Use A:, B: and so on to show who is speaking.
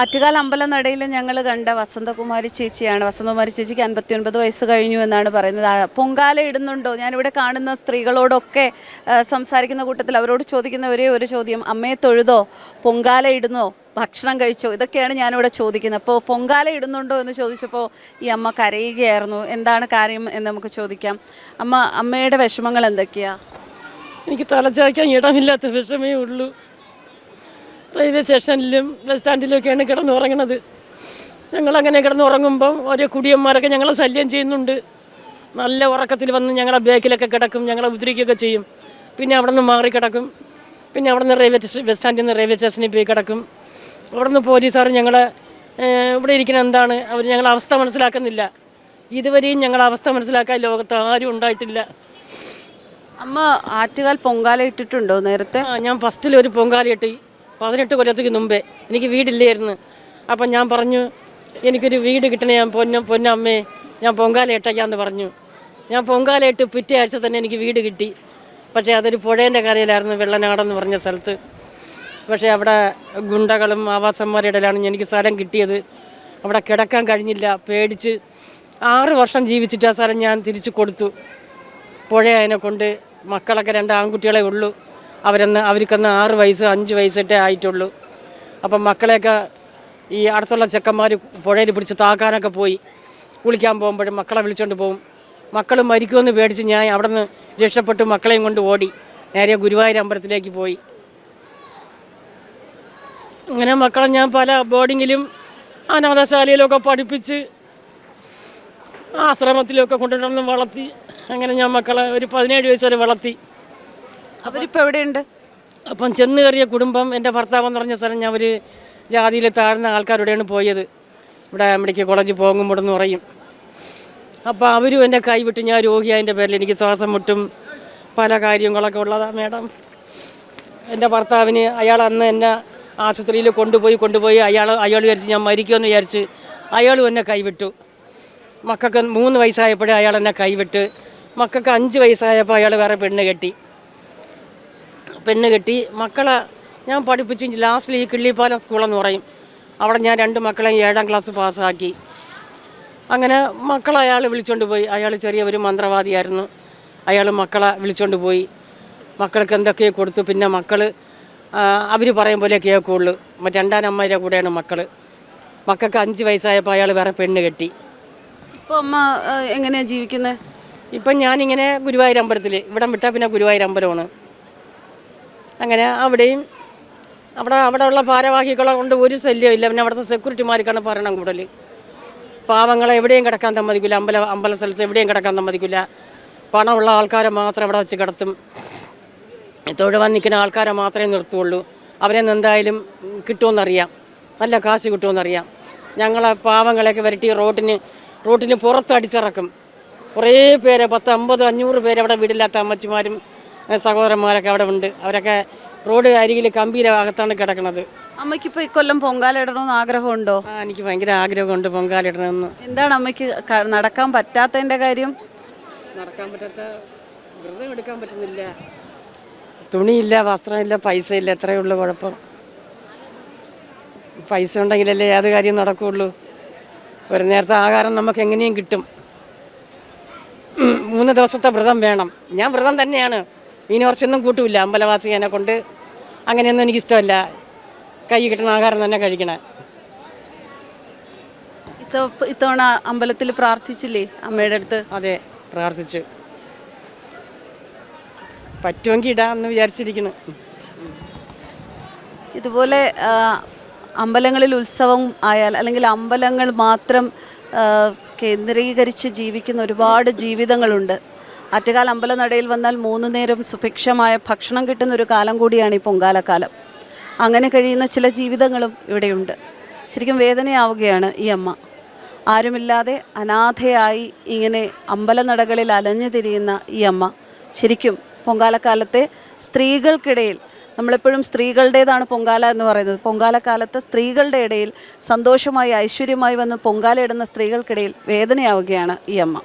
A: ആറ്റുകാൽ അമ്പലനടയിൽ ഞങ്ങൾ കണ്ട വസന്തകുമാരി ചേച്ചിയാണ്. വസന്തകുമാരി ചേച്ചിക്ക് അൻപത്തി ഒൻപത് വയസ്സ് കഴിഞ്ഞു എന്നാണ് പറയുന്നത്. പൊങ്കാല ഇടുന്നുണ്ടോ? ഞാനിവിടെ കാണുന്ന സ്ത്രീകളോടൊക്കെ സംസാരിക്കുന്ന കൂട്ടത്തിൽ അവരോട് ചോദിക്കുന്ന ഒരേ ഒരു ചോദ്യം. അമ്മയെ തൊഴുതോ? പൊങ്കാല ഇടുന്നോ? ഭക്ഷണം കഴിച്ചോ? ഇതൊക്കെയാണ് ഞാനിവിടെ ചോദിക്കുന്നത്. അപ്പോൾ പൊങ്കാല ഇടുന്നുണ്ടോ എന്ന് ചോദിച്ചപ്പോൾ ഈ അമ്മ കരയുകയായിരുന്നു. എന്താണ് കാര്യം എന്ന് നമുക്ക് ചോദിക്കാം. അമ്മ അമ്മയുടെ വിഷമങ്ങൾ എന്തൊക്കെയാണ്
B: എനിക്ക് തലച്ചാക്കാൻ ഇടമില്ലാത്ത വിഷമേ ഉള്ളൂ. റെയിൽവേ സ്റ്റേഷനിലും ബസ് സ്റ്റാൻഡിലൊക്കെയാണ് കിടന്നുറങ്ങണത്. ഞങ്ങളങ്ങനെ കിടന്നുറങ്ങുമ്പം ഓരോ കുടിയന്മാരൊക്കെ ഞങ്ങളെ ശല്യം ചെയ്യുന്നുണ്ട്. നല്ല ഉറക്കത്തിൽ വന്ന് ഞങ്ങളുടെ ബാക്കിലൊക്കെ കിടക്കും ഞങ്ങളെ ഉദ്രിക്കുകയൊക്കെ ചെയ്യും. പിന്നെ അവിടെ നിന്ന് മാറി കിടക്കും. പിന്നെ അവിടെ നിന്ന് റെയിൽവേ സ്റ്റേഷൻ ബസ് സ്റ്റാൻഡിൽ നിന്ന് റെയിൽവേ സ്റ്റേഷനിൽ പോയി കിടക്കും. അവിടെ നിന്ന് പോലീസുകാർ ഞങ്ങളെ ഇവിടെ ഇരിക്കുന്ന എന്താണ്? അവർ ഞങ്ങളെ അവസ്ഥ മനസ്സിലാക്കുന്നില്ല. ഇതുവരെയും ഞങ്ങളുടെ അവസ്ഥ മനസ്സിലാക്കാൻ ലോകത്ത് ആരും ഉണ്ടായിട്ടില്ല.
A: അമ്മ ആറ്റുകാൽ പൊങ്കാല ഇട്ടിട്ടുണ്ടോ നേരത്തെ?
B: ഞാൻ ഫസ്റ്റിൽ ഒരു പൊങ്കാല ഇട്ട്. പതിനെട്ട് കൊല്ലത്തേക്ക് മുമ്പേ എനിക്ക് വീടില്ലായിരുന്നു. അപ്പം ഞാൻ പറഞ്ഞു എനിക്കൊരു വീട് കിട്ടണേ ഞാൻ പൊന്ന പൊന്നമ്മേ ഞാൻ പൊങ്കാല ഇട്ടേക്കാന്ന് പറഞ്ഞു. ഞാൻ പൊങ്കാല ഇട്ട് പിറ്റേ ആഴ്ച തന്നെ എനിക്ക് വീട് കിട്ടി. പക്ഷേ അതൊരു പുഴേന്റെ കരയിലായിരുന്നു വെള്ളനാടെന്ന് പറഞ്ഞ സ്ഥലത്ത്. പക്ഷേ അവിടെ ഗുണ്ടകളും ആവാസന്മാരുടെ ഇടയിലാണ് എനിക്ക് സ്ഥലം കിട്ടിയത്. അവിടെ കിടക്കാൻ കഴിഞ്ഞില്ല പേടിച്ച് ആറ് വർഷം ജീവിച്ചിട്ട് ആ സ്ഥലം ഞാൻ തിരിച്ചു കൊടുത്തു. പുഴ അതിനെ കൊണ്ട് മക്കളൊക്കെ രണ്ട് ആൺകുട്ടികളെ ഉള്ളൂ. അവരെന്ന് അവർക്കന്ന് ആറ് വയസ്സ് അഞ്ച് വയസ്സൊക്കെ ആയിട്ടുള്ളൂ. അപ്പം മക്കളെയൊക്കെ ഈ അടുത്തുള്ള ചെക്കന്മാർ പുഴയിൽ പിടിച്ച് താക്കാനൊക്കെ പോയി കുളിക്കാൻ പോകുമ്പോഴും മക്കളെ വിളിച്ചുകൊണ്ട് പോകും. മക്കൾ മരിക്കുമെന്ന് പേടിച്ച് ഞാൻ അവിടെ നിന്ന് രക്ഷപ്പെട്ട് മക്കളെയും കൊണ്ട് ഓടി. നേരെ ഗുരുവായൂർ അമ്പലത്തിലേക്ക് പോയി. അങ്ങനെ മക്കളെ ഞാൻ പല ബോർഡിങ്ങിലും അനാഥശാലയിലൊക്കെ പഠിപ്പിച്ച് ആശ്രമത്തിലൊക്കെ കൊണ്ടുവന്ന് വളർത്തി. അങ്ങനെ ഞാൻ മക്കളെ ഒരു പതിനേഴ് വയസ്സ് വരെ വളർത്തി.
A: അവരിപ്പോൾ എവിടെയുണ്ട്?
B: അപ്പം ചെന്ന് കയറിയ കുടുംബം എന്റെ ഭർത്താവ് എന്ന് പറഞ്ഞ സ്ഥലം ഞാൻ ഒരു ജാതിയിൽ താഴ്ന്ന ആൾക്കാരുടെയാണ് പോയത്. ഇവിടെ മെഡിക്കൽ കോളേജിൽ പോകുമ്പോൾ എന്ന് പറയും. അപ്പോൾ അവരും എന്റെ കൈവിട്ട് ഞാൻ രോഗിയായതിന്റെ പേരിൽ എനിക്ക് ശ്വാസം മുട്ടും പല കാര്യങ്ങളൊക്കെ ഉള്ളതാണ് മേഡം. എന്റെ ഭർത്താവിന് അയാൾ അന്ന് എന്നെ ആശുപത്രിയിൽ കൊണ്ടുപോയി കൊണ്ടുപോയി അയാൾ അയാൾ വിചാരിച്ച് ഞാൻ മരിക്കുമെന്ന് വിചാരിച്ച് അയാളും എന്നെ കൈവിട്ടു. മക്കൾക്ക് മൂന്ന് വയസ്സായപ്പോഴേ അയാൾ എന്നെ കൈവിട്ട് മക്കൾക്ക് അഞ്ച് വയസ്സായപ്പോൾ അയാൾ വേറെ പെണ്ണ് കെട്ടി. പെണ്ണ് കെട്ടി മക്കളെ ഞാൻ പഠിപ്പിച്ചു ലാസ്റ്റിൽ ഈ കിള്ളിപ്പാലം സ്കൂളെന്ന് പറയും. അവിടെ ഞാൻ രണ്ട് മക്കളെ ഏഴാം ക്ലാസ് പാസ്സാക്കി അങ്ങനെ മക്കളെ അയാൾ വിളിച്ചുകൊണ്ട് പോയി. അയാൾ ചെറിയ ഒരു മന്ത്രവാദിയായിരുന്നു. അയാൾ മക്കളെ വിളിച്ചുകൊണ്ട് പോയി. മക്കൾക്ക് എന്തൊക്കെയോ കൊടുത്തു? പിന്നെ മക്കൾ അവർ പറയും പോലെ കേൾക്കുള്ളൂ. മറ്റേ രണ്ടാം അമ്മയുടെ കൂടെയാണ് മക്കൾ മക്കൾക്ക് അഞ്ച് വയസ്സായപ്പോൾ അയാൾ വേറെ പെണ്ണ് കെട്ടി.
A: ഇപ്പോൾ അമ്മ എങ്ങനെയാണ് എങ്ങനെയാ ജീവിക്കുന്നത്
B: ഇപ്പം ഞാനിങ്ങനെ ഗുരുവായൂർ അമ്പലത്തിൽ ഇവിടം വിട്ടാൽ പിന്നെ ഗുരുവായൂർ അമ്പലമാണ്. അങ്ങനെ അവിടെയും അവിടെ അവിടെ ഉള്ള ഭാരവാഹികളെ കൊണ്ട് ഒരു ശല്യമില്ല പിന്നെ അവിടുത്തെ സെക്യൂരിറ്റിമാർക്കാണ് ഭരണം കൂടുതൽ. പാവങ്ങളെ എവിടെയും കിടക്കാൻ സമ്മതിക്കില്ല അമ്പല അമ്പല സ്ഥലത്ത് എവിടെയും കിടക്കാൻ സമ്മതിക്കില്ല പണമുള്ള ആൾക്കാരെ മാത്രം അവിടെ വെച്ച് കിടത്തും. തൊഴുവാൻ നിൽക്കുന്ന ആൾക്കാരെ മാത്രമേ നിർത്തുള്ളൂ. അവരെ എന്തായാലും കിട്ടുമെന്നറിയാം. നല്ല കാശ് കിട്ടുമെന്നറിയാം. ഞങ്ങളെ പാവങ്ങളെയൊക്കെ വരട്ടി റോട്ടിന് റോട്ടിന് പുറത്ത് അടിച്ചിറക്കും. കുറേ പേരെ പത്ത് അമ്പത് അഞ്ഞൂറ് പേര് അവിടെ വീടില്ലാത്ത അമ്മച്ചിമാരും സഹോദരന്മാരൊക്കെ അവിടെ ഉണ്ട്. അവരൊക്കെ റോഡ് അരികിൽ കമ്പീര ഭാഗത്താണ് കിടക്കുന്നത്.
A: അമ്മയ്ക്കിപ്പോൾ ഇക്കൊല്ലം പൊങ്കാലിടണമെന്ന് ആഗ്രഹമുണ്ടോ?
B: ആ എനിക്ക് ഭയങ്കര ആഗ്രഹമുണ്ട് പൊങ്കാലിടണമെന്ന്
A: എന്താണ് അമ്മയ്ക്ക് നടക്കാൻ പറ്റാത്തതിന്റെ കാര്യം?
B: നടക്കാൻ പറ്റാത്ത വ്രതം എടുക്കാൻ പറ്റുന്നില്ല. തുണിയില്ല വസ്ത്രമില്ല പൈസ ഇല്ല എത്രയേ ഉള്ളൂ കുഴപ്പം. പൈസ ഉണ്ടെങ്കിലല്ലേ ഏത് കാര്യം നടക്കുകയുള്ളൂ ഒരു നേരത്തെ ആഹാരം നമുക്ക് എങ്ങനെയും കിട്ടും. മൂന്ന് ദിവസത്തെ വ്രതം വേണം. ഞാൻ വ്രതം തന്നെയാണ്. ഇനി കുറച്ചൊന്നും കൂട്ടില്ല. അമ്പലവാസിയെ കൊണ്ട് അങ്ങനെയൊന്നും എനിക്കിഷ്ടമല്ല. കൈ കിട്ടുന്ന ആഹാരം തന്നെ കഴിക്കണേ.
A: ഇത്ത ഇത്തവണ അമ്പലത്തിൽ പ്രാർത്ഥിച്ചില്ലേ അമ്മയുടെ അടുത്ത്?
B: അതെ പ്രാർത്ഥിച്ചു. പറ്റുമെങ്കിൽ ഇടാമെന്ന് വിചാരിച്ചിരിക്കുന്നു.
A: ഇതുപോലെ അമ്പലങ്ങളിൽ ഉത്സവം ആയാൽ അല്ലെങ്കിൽ അമ്പലങ്ങൾ മാത്രം കേന്ദ്രീകരിച്ച് ജീവിക്കുന്ന ഒരുപാട് ജീവിതങ്ങളുണ്ട്. ആറ്റുകാൽ അമ്പലനടയിൽ വന്നാൽ മൂന്ന് നേരം സുഭിക്ഷമായ ഭക്ഷണം കിട്ടുന്ന ഒരു കാലം കൂടിയാണ് ഈ പൊങ്കാലക്കാലം. അങ്ങനെ കഴിയുന്ന ചില ജീവിതങ്ങളും ഇവിടെയുണ്ട്. ശരിക്കും വേദനയാവുകയാണ് ഈ അമ്മ. ആരുമില്ലാതെ അനാഥയായി ഇങ്ങനെ അമ്പലനടകളിൽ അലഞ്ഞു തിരിയുന്ന ഈ അമ്മ. ശരിക്കും പൊങ്കാലക്കാലത്തെ സ്ത്രീകൾക്കിടയിൽ നമ്മളെപ്പോഴും സ്ത്രീകളുടേതാണ് പൊങ്കാല എന്ന് പറയുന്നത്. പൊങ്കാലക്കാലത്ത് സ്ത്രീകളുടെ ഇടയിൽ സന്തോഷമായി ഐശ്വര്യമായി വന്ന് പൊങ്കാല ഇടുന്ന സ്ത്രീകൾക്കിടയിൽ വേദനയാവുകയാണ് ഈ അമ്മ.